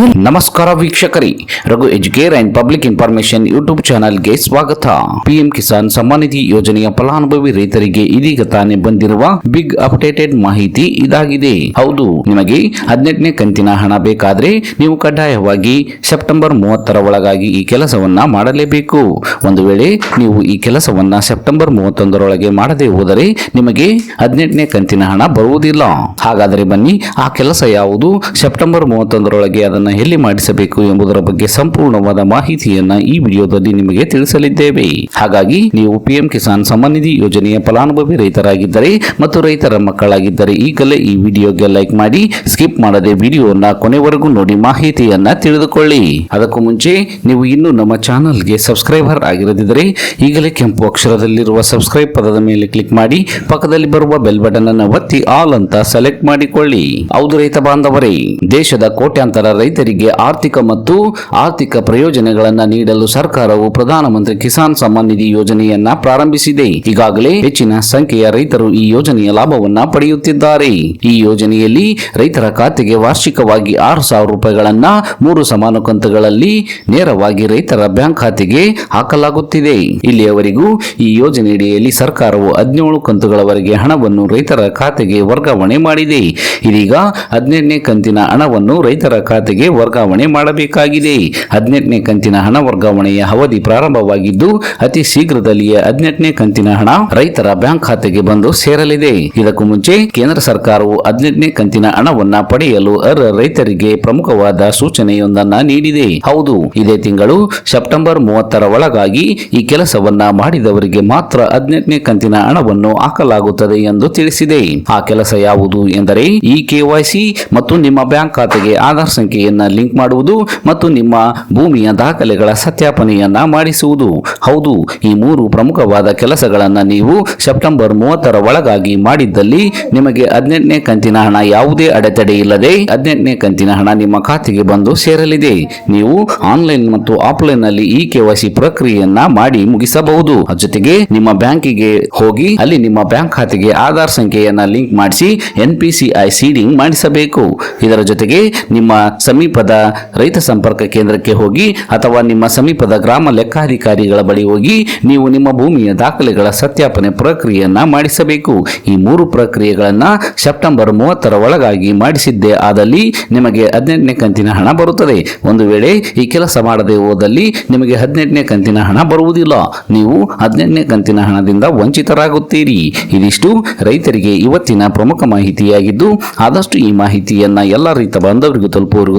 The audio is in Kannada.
ನಮಸ್ಕಾರ ವೀಕ್ಷಕರಿ, Raghu educare and public information YouTube ಚಾನೆಲ್ಗೆ ಸ್ವಾಗತ. ಪಿಎಂ ಕಿಸಾನ್ ಸಮ್ಮಾನಿಧಿ ಯೋಜನೆಯ ಫಲಾನುಭವಿ ರೈತರಿಗೆ ಇದೀಗ ತಾನೇ ಬಂದಿರುವ ಬಿಗ್ ಅಪ್ಡೇಟೆಡ್ ಮಾಹಿತಿ ಇದಾಗಿದೆ. ಹೌದು, ನಿಮಗೆ ಹದಿನೆಂಟನೇ ಕಂತಿನ ಹಣ ಬೇಕಾದ್ರೆ ನೀವು ಕಡ್ಡಾಯವಾಗಿ ಸೆಪ್ಟೆಂಬರ್ ಮೂವತ್ತರ ಒಳಗಾಗಿ ಈ ಕೆಲಸವನ್ನ ಮಾಡಲೇಬೇಕು. ಒಂದು ವೇಳೆ ನೀವು ಈ ಕೆಲಸವನ್ನ ಸೆಪ್ಟೆಂಬರ್ ಮೂವತ್ತೊಂದರೊಳಗೆ ಮಾಡದೆ ಹೋದರೆ ನಿಮಗೆ ಹದಿನೆಂಟನೇ ಕಂತಿನ ಹಣ ಬರುವುದಿಲ್ಲ. ಹಾಗಾದರೆ ಬನ್ನಿ, ಆ ಕೆಲಸ ಯಾವುದು? ಸೆಪ್ಟೆಂಬರ್ ಮೂವತ್ತೊಂದರೊಳಗೆ ಅದನ್ನು ಎಲ್ಲಿ ಮಾಡಿಸಬೇಕು ಎಂಬುದರ ಬಗ್ಗೆ ಸಂಪೂರ್ಣವಾದ ಮಾಹಿತಿಯನ್ನ ಈ ವಿಡಿಯೋದಲ್ಲಿ ನಿಮಗೆ ತಿಳಿಸಲಿದ್ದೇವೆ. ಹಾಗಾಗಿ ನೀವು ಪಿಎಂ ಕಿಸಾನ್ ಸಮ್ಮಾನ್ ನಿಧಿ ಯೋಜನೆಯ ಫಲಾನುಭವಿ ರೈತರಾಗಿದ್ದರೆ ಮತ್ತು ರೈತರ ಮಕ್ಕಳಾಗಿದ್ದರೆ ಈಗಲೇ ಈ ವಿಡಿಯೋಗೆ ಲೈಕ್ ಮಾಡಿ, ಸ್ಕಿಪ್ ಮಾಡದೆ ವಿಡಿಯೋನ ಕೊನೆವರೆಗೂ ನೋಡಿ ಮಾಹಿತಿಯನ್ನ ತಿಳಿದುಕೊಳ್ಳಿ. ಅದಕ್ಕೂ ಮುಂಚೆ ನೀವು ಇನ್ನೂ ನಮ್ಮ ಚಾನಲ್ಗೆ ಸಬ್ಸ್ಕ್ರೈಬರ್ ಆಗಿರದಿದ್ದರೆ ಈಗಲೇ ಕೆಂಪು ಅಕ್ಷರದಲ್ಲಿರುವ ಸಬ್ಸ್ಕ್ರೈಬ್ ಪದದ ಮೇಲೆ ಕ್ಲಿಕ್ ಮಾಡಿ, ಪಕ್ಕದಲ್ಲಿ ಬರುವ ಬೆಲ್ ಬಟನ್ ಅನ್ನು ಒತ್ತಿ ಆಲ್ ಅಂತ ಸೆಲೆಕ್ಟ್ ಮಾಡಿಕೊಳ್ಳಿ. ಹೌದು ರೈತ ಬಾಂಧವರೇ, ದೇಶದ ಕೋಟ್ಯಾಂತರ ರೈತರಿಗೆ ಆರ್ಥಿಕ ಮತ್ತು ಆರ್ಥಿಕ ಪ್ರಯೋಜನಗಳನ್ನು ನೀಡಲು ಸರ್ಕಾರವು ಪ್ರಧಾನಮಂತ್ರಿ ಕಿಸಾನ್ ಸಮ್ಮಾನ್ ನಿಧಿ ಯೋಜನೆಯನ್ನ ಪ್ರಾರಂಭಿಸಿದೆ. ಈಗಾಗಲೇ ಹೆಚ್ಚಿನ ಸಂಖ್ಯೆಯ ರೈತರು ಈ ಯೋಜನೆಯ ಲಾಭವನ್ನ ಪಡೆಯುತ್ತಿದ್ದಾರೆ. ಈ ಯೋಜನೆಯಲ್ಲಿ ರೈತರ ಖಾತೆಗೆ ವಾರ್ಷಿಕವಾಗಿ ಆರು ಸಾವಿರ ರೂಪಾಯಿಗಳನ್ನ ಮೂರು ಸಮಾನ ಕಂತುಗಳಲ್ಲಿ ನೇರವಾಗಿ ರೈತರ ಬ್ಯಾಂಕ್ ಖಾತೆಗೆ ಹಾಕಲಾಗುತ್ತಿದೆ. ಇಲ್ಲಿಯವರೆಗೂ ಈ ಯೋಜನೆಯಡಿಯಲ್ಲಿ ಸರ್ಕಾರವು ಹದಿನೇಳು ಕಂತುಗಳವರೆಗೆ ಹಣವನ್ನು ರೈತರ ಖಾತೆಗೆ ವರ್ಗಾವಣೆ ಮಾಡಿದೆ. ಇದೀಗ ಹದಿನೆಂಟನೇ ಕಂತಿನ ಹಣವನ್ನು ರೈತರ ಖಾತೆಗೆ ವರ್ಗಾವಣೆ ಮಾಡಬೇಕಾಗಿದೆ. ಹದಿನೆಂಟನೇ ಕಂತಿನ ಹಣ ವರ್ಗಾವಣೆಯ ಅವಧಿ ಪ್ರಾರಂಭವಾಗಿದ್ದು, ಅತಿ ಶೀಘ್ರದಲ್ಲಿಯೇ ಹದಿನೆಂಟನೇ ಕಂತಿನ ಹಣ ರೈತರ ಬ್ಯಾಂಕ್ ಖಾತೆಗೆ ಬಂದು ಸೇರಲಿದೆ. ಇದಕ್ಕೂ ಮುಂಚೆ ಕೇಂದ್ರ ಸರ್ಕಾರವು ಹದಿನೆಂಟನೇ ಕಂತಿನ ಹಣವನ್ನ ಪಡೆಯಲು ಅರ್ಹ ರೈತರಿಗೆ ಪ್ರಮುಖವಾದ ಸೂಚನೆಯೊಂದನ್ನ ನೀಡಿದೆ. ಹೌದು, ಇದೇ ತಿಂಗಳು ಸೆಪ್ಟೆಂಬರ್ ಮೂವತ್ತರ ಒಳಗಾಗಿ ಈ ಕೆಲಸವನ್ನ ಮಾಡಿದವರಿಗೆ ಮಾತ್ರ ಹದಿನೆಂಟನೇ ಕಂತಿನ ಹಣವನ್ನು ಹಾಕಲಾಗುತ್ತದೆ ಎಂದು ತಿಳಿಸಿದೆ. ಆ ಕೆಲಸ ಯಾವುದು ಎಂದರೆ ಈ ಕೆವೈಸಿ ಮತ್ತು ನಿಮ್ಮ ಬ್ಯಾಂಕ್ ಖಾತೆಗೆ ಆಧಾರ್ ಸಂಖ್ಯೆಯನ್ನ ಲಿಂಕ್ ಮಾಡುವುದು ಮತ್ತು ನಿಮ್ಮ ಭೂಮಿಯ ದಾಖಲೆಗಳ ಸತ್ಯಾಪನೆಯನ್ನ ಮಾಡಿಸುವುದು. ಹೌದು, ಈ ಮೂರು ಪ್ರಮುಖವಾದ ಕೆಲಸಗಳನ್ನು ನೀವು ಸೆಪ್ಟೆಂಬರ್ ಮೂವತ್ತರ ಒಳಗಾಗಿ ಮಾಡಿದ್ದಲ್ಲಿ ನಿಮಗೆ ಹದಿನೆಂಟನೇ ಕಂತಿನ ಹಣ ಯಾವುದೇ ಅಡೆತಡೆ ಇಲ್ಲದೆ ಹದಿನೆಂಟನೇ ಕಂತಿನ ಹಣ ನಿಮ್ಮ ಖಾತೆಗೆ ಬಂದು ಸೇರಲಿದೆ. ನೀವು ಆನ್ಲೈನ್ ಮತ್ತು ಆಫ್ಲೈನ್ನಲ್ಲಿ ಈ ಕೆವೈಸಿ ಪ್ರಕ್ರಿಯೆಯನ್ನ ಮಾಡಿ ಮುಗಿಸಬಹುದು. ಜೊತೆಗೆ ನಿಮ್ಮ ಬ್ಯಾಂಕಿಗೆ ಹೋಗಿ ಅಲ್ಲಿ ನಿಮ್ಮ ಬ್ಯಾಂಕ್ ಖಾತೆಗೆ ಆಧಾರ್ ಸಂಖ್ಯೆಯನ್ನ ಲಿಂಕ್ ಮಾಡಿಸಿ ಎನ್ ಪಿ ಸಿ ಸೀಡಿಂಗ್ ಮಾಡಿಸಬೇಕು. ಇದರ ಜೊತೆಗೆ ನಿಮ್ಮ ಸಮೀಪದ ರೈತ ಸಂಪರ್ಕ ಕೇಂದ್ರಕ್ಕೆ ಹೋಗಿ ಅಥವಾ ನಿಮ್ಮ ಸಮೀಪದ ಗ್ರಾಮ ಲೆಕ್ಕಾಧಿಕಾರಿಗಳ ಬಳಿ ಹೋಗಿ ನೀವು ನಿಮ್ಮ ಭೂಮಿಯ ದಾಖಲೆಗಳ ಸತ್ಯಾಪನೆ ಪ್ರಕ್ರಿಯೆಯನ್ನ ಮಾಡಿಸಬೇಕು. ಈ ಮೂರು ಪ್ರಕ್ರಿಯೆಗಳನ್ನ ಸೆಪ್ಟೆಂಬರ್ ಮೂವತ್ತರ ಒಳಗಾಗಿ ಮಾಡಿಸಿದ್ದೇ ಆದಲ್ಲಿ ನಿಮಗೆ ಹದಿನೆಂಟನೇ ಕಂತಿನ ಹಣ ಬರುತ್ತದೆ. ಒಂದು ವೇಳೆ ಈ ಕೆಲಸ ಮಾಡದೆ ಹೋದಲ್ಲಿ ನಿಮಗೆ ಹದಿನೆಂಟನೇ ಕಂತಿನ ಹಣ ಬರುವುದಿಲ್ಲ. ನೀವು ಹದಿನೆಂಟನೇ ಕಂತಿನ ಹಣದಿಂದ ವಂಚಿತರಾಗುತ್ತೀರಿ. ಇದಿಷ್ಟು ರೈತರಿಗೆ ಇವತ್ತಿನ ಪ್ರಮುಖ ಮಾಹಿತಿಯಾಗಿದ್ದು, ಆದಷ್ಟು ಈ ಮಾಹಿತಿಯನ್ನ ಎಲ್ಲ ರೈತ ಬಾಂಧವರಿಗೂ ತಲುಪುವವರೆಗೂ